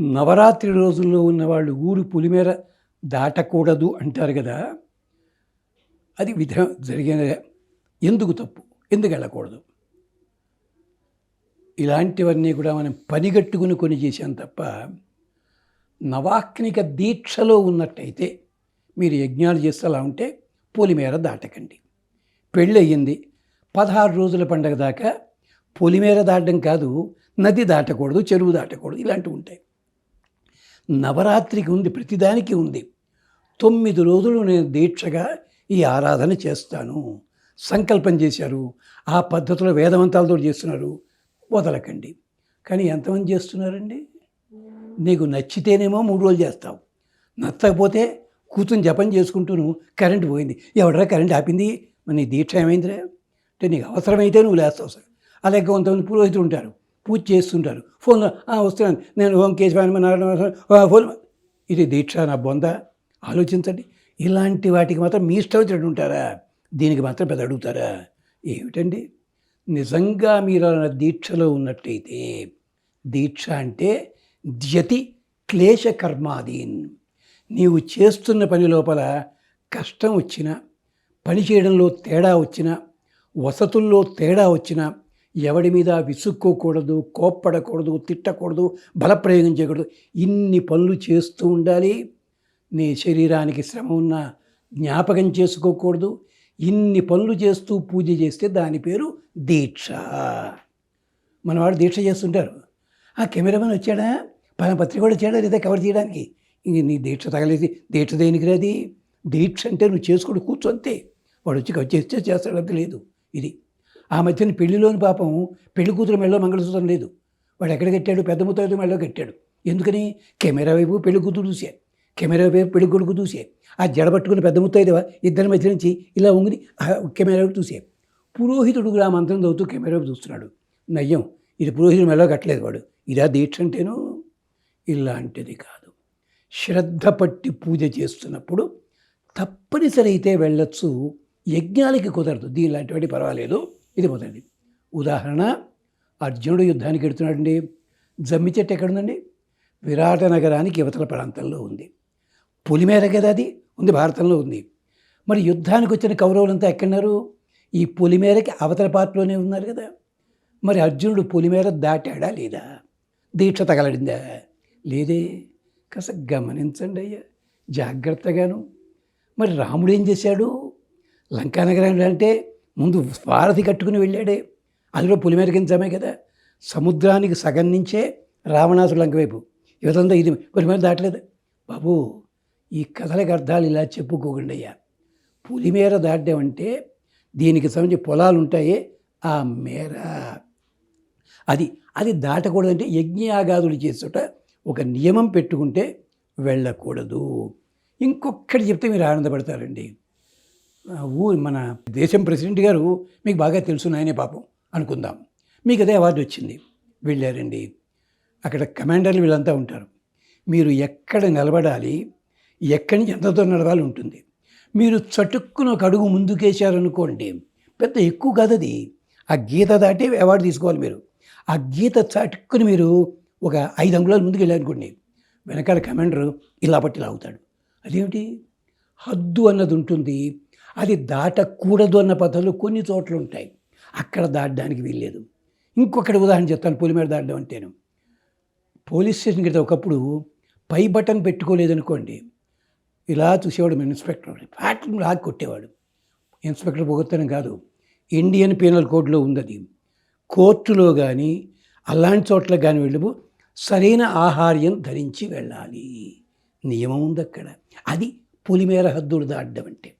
నవరాత్రి రోజుల్లో ఉన్నవాళ్ళు ఊరు పులిమేర దాటకూడదు అంటారు కదా. అది విధ జరిగిన ఎందుకు తప్పు? ఎందుకు వెళ్ళకూడదు? ఇలాంటివన్నీ కూడా మనం పనిగట్టుకుని కొని చేశాం తప్ప నవాక్నిక దీక్షలో ఉన్నట్టయితే మీరు యజ్ఞాలు చేస్తేలా ఉంటే పొలిమేర దాటకండి. పెళ్ళి అయ్యింది పదహారు రోజుల పండగ దాకా పొలిమేర దాటడం కాదు నది దాటకూడదు చెరువు దాటకూడదు ఇలాంటివి ఉంటాయి. నవరాత్రికి ఉంది ప్రతిదానికి ఉంది. తొమ్మిది రోజులు నేను దీక్షగా ఈ ఆరాధన చేస్తాను. సంకల్పం చేశారు. ఆ పద్ధతిలో వేదవంతాలతో చేస్తున్నారు. వదలకండి. కానీ ఎంతమంది చేస్తున్నారండి? నీకు నచ్చితేనేమో మూడు రోజులు చేస్తావు. నచ్చకపోతే కూతుని జపం చేసుకుంటూను కరెంట్ పోయింది. ఎవడరా కరెంట్ ఆపింది? మరి నీ దీక్ష ఏమైందిరా? అంటే నీకు అవసరమైతే నువ్వు లేస్తావు సార్. అలాగే కొంతమంది పురోహితులు ఉంటారు. పూజ చేస్తుంటారు. ఫోన్లో వస్తున్నాను. నేను ఓం కేశవాని ఫోన్ ఇది దీక్ష నా బొంద. ఆలోచించండి. ఇలాంటి వాటికి మాత్రం మీ ఇష్టం వచ్చినట్టు ఉంటారా? దీనికి మాత్రం పెద్ద అడుగుతారా? ఏమిటండి? నిజంగా మీరు అలా దీక్షలో ఉన్నట్టయితే దీక్ష అంటే ద్యతి క్లేశ కర్మాదీన్. నీవు చేస్తున్న పని లోపల కష్టం వచ్చినా పని చేయడంలో తేడా వచ్చినా వసతుల్లో తేడా వచ్చినా ఎవడి మీద విసుక్కోకూడదు కోప్పడకూడదు తిట్టకూడదు బలప్రయోగం చేయకూడదు. ఇన్ని పనులు చేస్తూ ఉండాలి. నీ శరీరానికి శ్రమ ఉన్న జ్ఞాపకం చేసుకోకూడదు. ఇన్ని పనులు చేస్తూ పూజ చేస్తే దాని పేరు దీక్ష. మనవాడు దీక్ష చేస్తుంటారు. ఆ కెమెరామెన్ వచ్చాడా? పలానా పత్రిక కూడా వచ్చాడా? లేదా కవర్ చేయడానికి ఇంక నీ దీక్ష తగలేదు. దీక్ష దేనికి రాది? దీక్ష అంటే నువ్వు చేసుకుని కూర్చో అంతే. వాడు వచ్చి కవర్ చేస్తే చేస్తాడు లేదు. ఇది ఆ మధ్యన పెళ్ళిలోని పాపం పెళ్ళి కూతురు మెళ్ళలో మంగళసూత్రం లేదు. వాడు ఎక్కడ కట్టాడు? పెద్ద ముత్తైదు మెళ్ళలో కట్టాడు. ఎందుకని? కెమెరా వైపు పెళ్ళి కూతురు చూసే. కెమెరా వైపు పెళ్ళి కొడుకు చూసే. ఆ జడ పట్టుకుని పెద్ద ముత్తైదువా ఇద్దరి మధ్య నుంచి ఇలా ఉంగిని కెమెరా వైపు చూసే. పురోహితుడు ఆ మంత్రం చదువుతూ కెమెరా వైపు చూస్తున్నాడు. నయ్యం ఇది పురోహితుడు మెళ్ళలో కట్టలేదు వాడు. ఇదా దీక్ష అంటేను? ఇలాంటిది కాదు. శ్రద్ధ పట్టి పూజ చేస్తున్నప్పుడు తప్పనిసరి అయితే వెళ్ళొచ్చు. యజ్ఞాలకి కుదరదు. దీనిలాంటి వాటి పర్వాలేదు. ఇది మొదటిది ఉదాహరణ అర్జునుడు యుద్ధానికి ఎడుతున్నాడండి. జమ్మి చెట్టు ఎక్కడుందండి? విరాట నగరానికి యువతల ప్రాంతంలో ఉంది. పులిమేర కదా అది? ఉంది భారతంలో ఉంది. మరి యుద్ధానికి వచ్చిన కౌరవులంతా ఎక్కడున్నారు? ఈ పులిమేరకి అవతల పాటలోనే ఉన్నారు కదా. మరి అర్జునుడు పులిమేర దాటాడా లేదా? దీక్ష తగలడిందా? లేదే. కాస్త గమనించండి అయ్యా. జాగ్రత్తగాను. మరి రాముడు ఏం చేశాడు? లంకానగరానికి అంటే ముందు వారధి కట్టుకుని వెళ్ళాడే. అందులో పులిమేర కిందమే కదా. సముద్రానికి సగం నుంచే రావణాసుడు లంక వైపు యువతంతా ఇది పులిమేర దాటలేదు. బాబు ఈ కథలకు అర్థాలు ఇలా చెప్పుకోకండి అయ్యా. పులిమేర దాటామంటే దీనికి సంబంధించి పొలాలు ఉంటాయి ఆ మేర. అది అది దాటకూడదంటే యజ్ఞయాగాదులు చేస్తుట ఒక నియమం పెట్టుకుంటే వెళ్ళకూడదు. ఇంకొక్కటి చెప్తే మీరు ఆనందపడతారండి. ఆ ఊ మన దేశం ప్రెసిడెంట్ గారు మీకు బాగా తెలుసు నాయనే పాపం అనుకుందాం. మీకు అదే అవార్డు వచ్చింది. వెళ్ళారండి. అక్కడ కమాండర్లు వీళ్ళంతా ఉంటారు. మీరు ఎక్కడ నిలబడాలి ఎక్కడి నుంచి ఎంత దూరం నడవాలి ఉంటుంది. మీరు చటుక్కున ఒక అడుగు ముందుకేశారనుకోండి పెద్ద ఎక్కువ కాదు అది. ఆ గీత దాటి అవార్డు తీసుకోవాలి మీరు. ఆ గీత చటుక్కుని మీరు ఒక ఐదు అంగుళాలు ముందుకు వెళ్ళారనుకోండి వెనకాల కమాండర్ ఇలా పట్టి లాగుతాడు. అదేమిటి? హద్దు అన్నది ఉంటుంది. అది దాటకూడదు అన్న పద్ధతులు కొన్ని చోట్ల ఉంటాయి. అక్కడ దాటడానికి వీల్లేదు. ఇంకొకటి ఉదాహరణ చెప్తాను పులిమేర దాటడం అంటేను. పోలీస్ స్టేషన్ కింద ఒకప్పుడు పై బటన్ పెట్టుకోలేదనుకోండి ఇలా చూసేవాడు ఇన్స్పెక్టర్. ఫ్యాక్టరీ లాగి కొట్టేవాడు. ఇన్స్పెక్టర్ పొగొత్తనం కాదు ఇండియన్ పీనల్ కోడ్లో ఉంది అది కోర్టులో కానీ అలాంటి చోట్ల కానీ వెళ్ళి సరైన ఆహార్యం ధరించి వెళ్ళాలి. నియమం ఉంది అక్కడ అది పులిమేర హద్దులు దాటడం అంటే.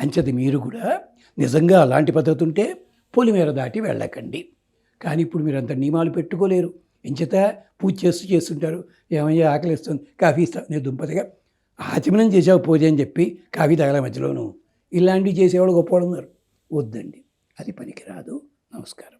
అంచేది మీరు కూడా నిజంగా అలాంటి పద్ధతి ఉంటే పొలిమేర దాటి వెళ్ళకండి. కానీ ఇప్పుడు మీరు అంత నియమాలు పెట్టుకోలేరు. ఎంచేత పూజ చేస్తూ చేస్తుంటారు. ఏమయ్యా ఆకలిస్తుంది కాఫీ ఇస్తా. నేను దుంపతిగా ఆచమనం చేసావు పూజ అని చెప్పి కాఫీ తగల మధ్యలోను. ఇలాంటివి చేసేవాడు గొప్పవాడు ఉన్నారు. వద్దండి. అది పనికిరాదు. నమస్కారం.